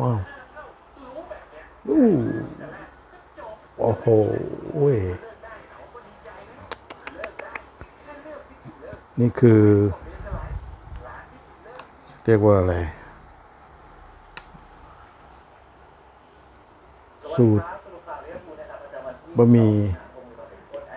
ว้าวอู้โอ้โหเว้ยนี่คือ เรียกว่าอะไร สูตรบะหมี่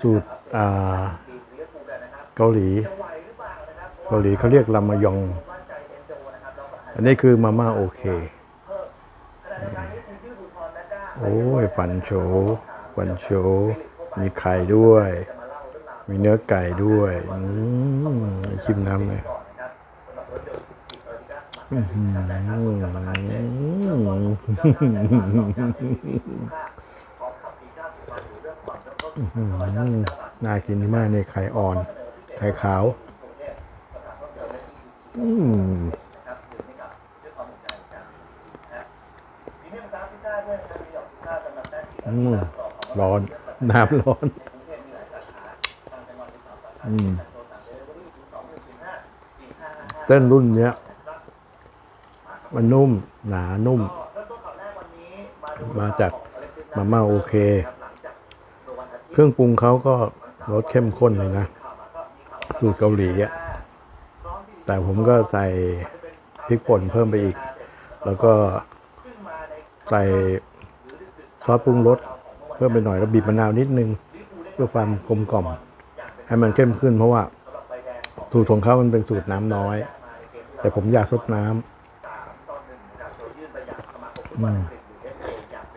สูตรอ่าเกาหลี เกาหลีเขาเรียกรามายอง อันนี้คือมาม่าโอเค โอ้ยปันโฉปันโฉมีไข่ด้วย มีเนื้อไก่ด้วยอืมชิมน้ำเลยอื้อหืออื้อหือน่ากินมากในไข่อ่อน ไข่ขาวอืม ร้อน น้ำร้อนอืมเส้นรุ่นเนี้ย มันนุ่ม หนานุ่ม มาจากมาม่าโอเค เครื่องปรุงเขาก็รสเข้มข้นเลยนะ สูตรเกาหลีอะแต่ผมก็ใส่พริกป่นเพิ่มไปอีก แล้วก็ใส่ ซอสปรุงรสเพิ่มไปหน่อยแล้วบีบมะนาวนิดนึง เพื่อความกลมกล่อม ให้มันเข้มขึ้น เพราะว่าสูตรของเขามันเป็นสูตรน้ำน้อย แต่ผมอยากซดน้ำอืม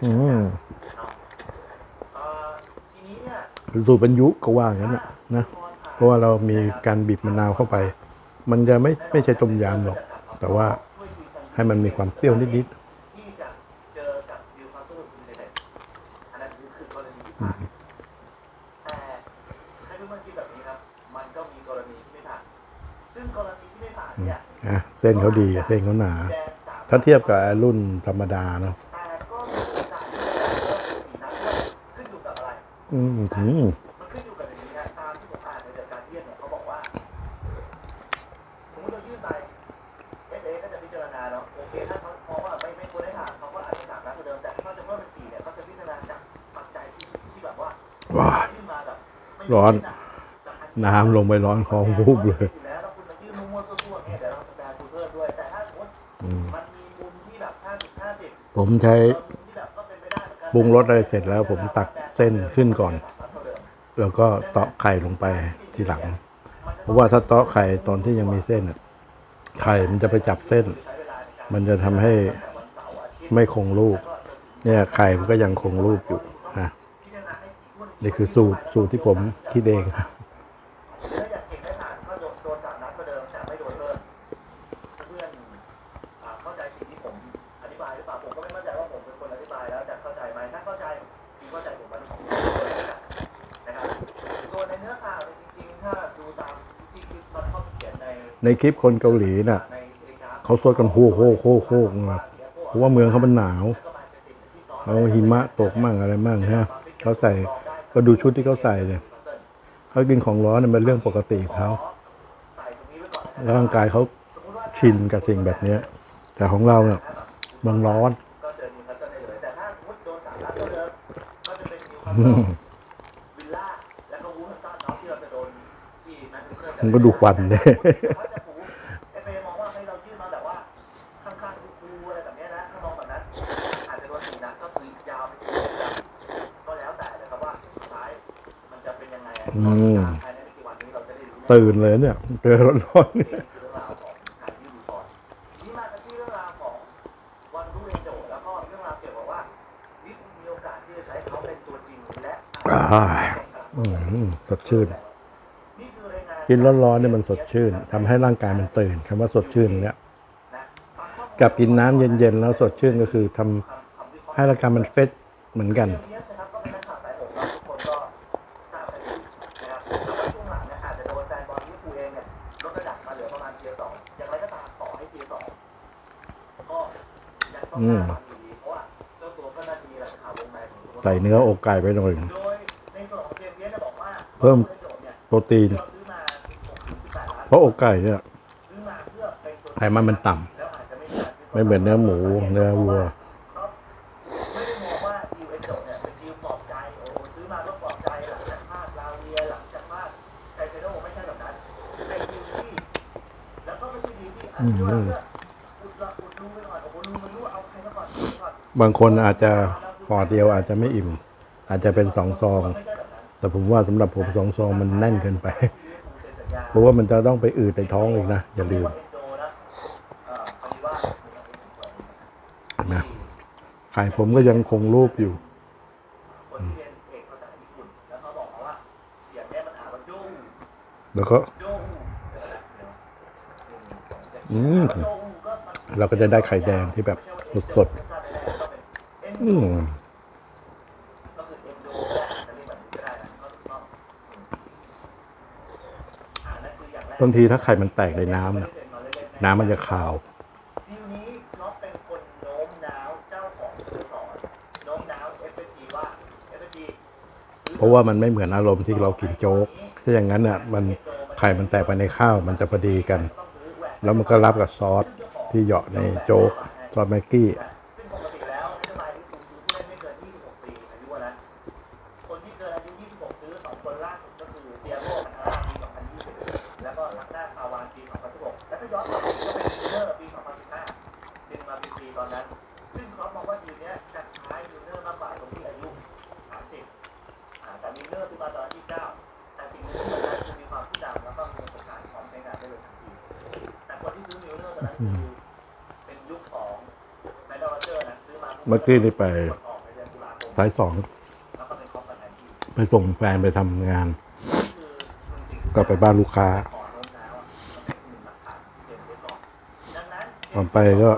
อืมสูตรบรรยุก็ว่าอย่างนั้นนะนะเพราะว่าเรามีการบีบมะนาวเข้าไป มันจะไม่ไม่ใช่ต้มยำหรอก แต่ว่าให้มันมีความเปรี้ยวนิดที่ แต่ให้ทุกคนคิดแบบนี้ครับ มันก็มีกรณีที่ไม่ผ่าน ซึ่งกรณีที่ไม่ผ่านเนี่ยๆนะเส้นเขาดีเส้นเขาหนาแดงสามถ้าเทียบกับรุ่นธรรมดาเนาะแต่ก็มีโอกาสที่จะได้เพิ่มเป็นสี่นัดด้วยขึ้นอยู่กับอะไร อืม ร้อน น้ำลงไปร้อนคอวูบเลยอยู่แล้วแล้วคุณมายื่นมั่วๆซั่วๆเลยผมใช้ปรุงรสอะไรเสร็จแล้ว ผมตักเส้นขึ้นก่อน แล้วก็เตาะไข่ลงไปทีหลัง เพราะว่าถ้าเตาะไข่ตอนที่ยังมีเส้นไข่มันจะไปจับเส้น มันจะทำให้ไม่คงรูป เนี่ยไข่มันก็ยังคงรูปอยู่ นี่คือสูตรสูตรที่ผมคิดเองในครับในคลิปคนเกาหลีน่ะเขาสวดกันโฮโฮโฮโฮนะเพราะว่าเมืองเขามันหนาวเขาหิมะตกมั่งอะไรมั่งนะเขาใส่ ก็ดูชุดที่เขาใส่เนี่ยเขากินของร้อนเนี่ยเป็นเรื่องปกติเขาร่างกายเขาชินกับสิ่งแบบนี้แต่ของเราเนี่ยมันร้อนก็เจอนิวคาสเซิลได้เลยแต่ถ้าสมมติโดนสามนัดเท่าเดิมก็จะเป็นนิวาวเกี่ยวกับว่ย์มีโอกาสที่จะใช้เขาเนตัวจริงและอ่าอืมสดชื่น กินร้อนๆเนี่ยมันสดชื่นทำให้ร่างกายมันตื่นคำว่าสดชื่นเนี่ยกับกินน้ำเย็นๆแล้วสดชื่นก็คือทำคำวิเคราให้ร่างกายมันเฟสเหมือนกัน ในของตัวใส่เนื้ออกไก่ไปหน่อยเพิ่มโปรตีน เพราะอกไก่เนี่ยไขมันมันต่ำไม่เหมือนเนื้อหมู เนื้อวัวอืม บางคนอาจจะห่อเดียวอาจจะไม่อิ่ม อาจจะเป็นสองซอง แต่ผมว่าสำหรับผมสองซองมันแน่นเกินไป เพราะว่ามันจะต้องไปอืดในท้องอีกนะ อย่าลืมนะไข่ผมก็ยังคงรูปอยู่แล้วก็อืมเราก็จะได้ไข่แดงที่แบบสดๆ อืมบางทีถ้าไข่มันแตกในน้ำน่ะน้ำมันจะขาวเป็นคนโน้มน้าวเจ้าของสโมสรโน้มน้าวเอฟเอจีว่าเอฟเอจีเพราะว่ามันไม่เหมือนอารมณ์ที่เรากินโจ๊ก ถ้าอย่างนั้นน่ะมันไข่มันแตกไปในข้าว มันจะพอดีกัน แล้วมันก็รับกับซอสที่เหยาะในโจ๊กซอสแม็กกี้ 2020แล้วก็ลักด้าคาวานปี2016แล้วก็ย้อนกลับไปก็เป็นมิลเลอร์ปี2015ดึงมาเป็นปีตอนนั้น ซึ่งเขามองว่าทีมเนี้ยจะคล้ายมิลเลอร์มากกว่าตรงที่อายุ30อ่าแต่มิลเลอร์ซื้อมาตอนอายุ29แต่สิ่งที่สำคัญคือมีความผู้นำแล้วก็มีประสบการณ์พร้อมใช้งานได้เลยทันทีแต่คนที่ซื้อมิลเลอร์ตอนนั้นคือเป็นยุคของแมดดอร์เจอร์นะซื้อมาเมื่อกี้นี่ไปสายสองไปส่งแฟนไปทำงาน ก็ไปบ้านลูกค้า ก่อนไปก็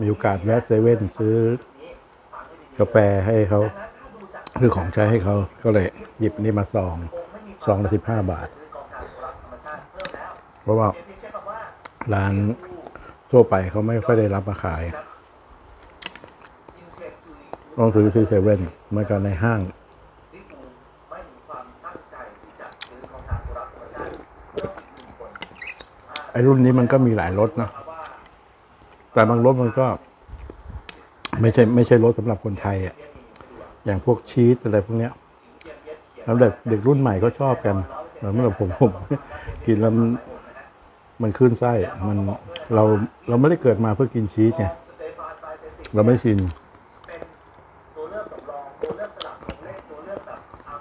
มีโอกาสแวะเซเว่นซื้อกาแฟให้เขาคือของใช้ให้เขาก็เลยหยิบนี่มาซองซองละสิบห้าบาท เพราะว่าร้านทั่วไปเขาไม่ค่อยได้รับมาขายอินเทคคือต้องซื้อที่เซเว่นเมื่อกันในห้างไอรุ่นนี้มันก็มีหลายรถนะเพราะ แต่บางรถมันก็ไม่ใช่ไม่ใช่รถสำหรับคนไทยอะอย่างพวกชีสอะไรพวกเนี้ยแล้วเด็กเด็กรุ่นใหม่ก็ชอบกันแต่สำหรับผมผมกินแล้วมันมันขึ้นไส้มันเราเราไม่ได้เกิดมาเพื่อกินชีสไงเราไม่ชิน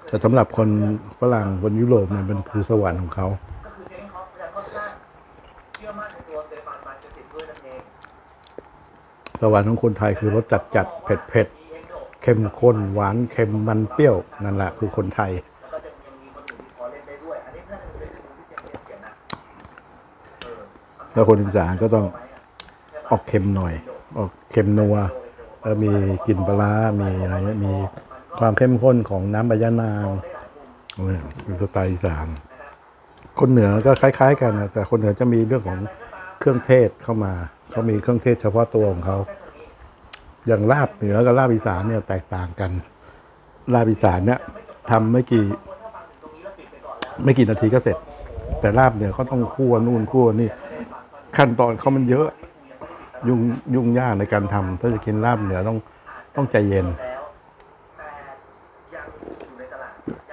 แต่สำหรับคนฝรั่งคนยุโรปเนี่ยเป็นภูสวรรค์ของเขา สวรรค์ของคนไทยคือรสจัดจัดเผ็ดเผ็ดเข้มข้นหวานเค็มมันเปรี้ยว นั่นแหละคือคนไทยแล้วคนอื่นที่พอเดียนนะเออแล้วคนอีสานก็ต้องออกเค็มหน่อย ออกเค็มนัวแล้วมีกลิ่นปลา มีอะไรมีความเข้มข้นของน้ำใบยะนางเออคือสไตล์อีสาน คนเหนือก็คล้าย ๆ กันนะแต่คนเหนือจะมีเรื่องของเครื่องเทศเข้ามา เขามีเครื่องเทศเฉพาะตัวของเขา อย่างลาบเหนือกับลาบอีสานเนี่ยแตกต่างกัน ลาบอีสานเนี่ยทำไม่กี่ ไม่กี่นาทีก็เสร็จ แต่ลาบเหนือเขาต้องคั่วนู่นคั่วนี่ ขั้นตอนเขามันเยอะ ยุ่งยุ่งยากในการทำถ้าจะกินลาบเหนือต้องต้องใจเย็นอาดยั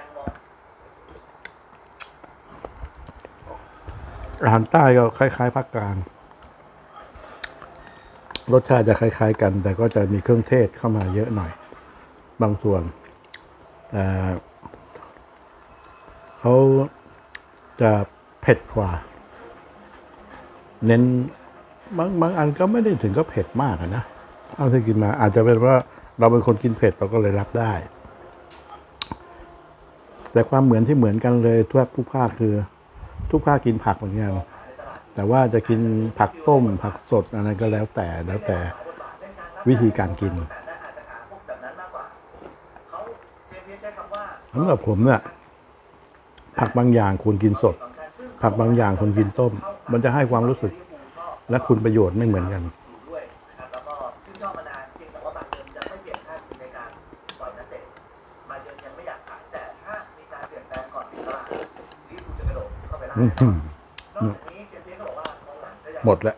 งมองอาหารใต้ก็คล้าย ๆภาคกลาง รสชาติจะคล้าย ๆ กัน แต่ก็จะมีเครื่องเทศเข้ามาเยอะหน่อย บางส่วนเเขาจะเผ็ดกว่า เน้นบางบางอันก็ไม่ได้ถึงก็เผ็ดมากนะเอาที่กินมา อาจจะเป็นว่าเราเป็นคนกินเผ็ดเราก็เลยรับได้ แต่ความเหมือนที่เหมือนกันเลยทั่วทุกภาคคือ ทุกภาคกินผักเหมือนกัน แต่ว่าจะกินผักต้มผักสดอะไรก็แล้วแต่แล้วแต่วิธีการกินสำหรับผมเนี่ยผักบางอย่างควรกินสด ผักบางอย่างควรกินต้ม มันจะให้ความรู้สึก และคุณประโยชน์ไม่เหมือนกันอืม หมดแล้ว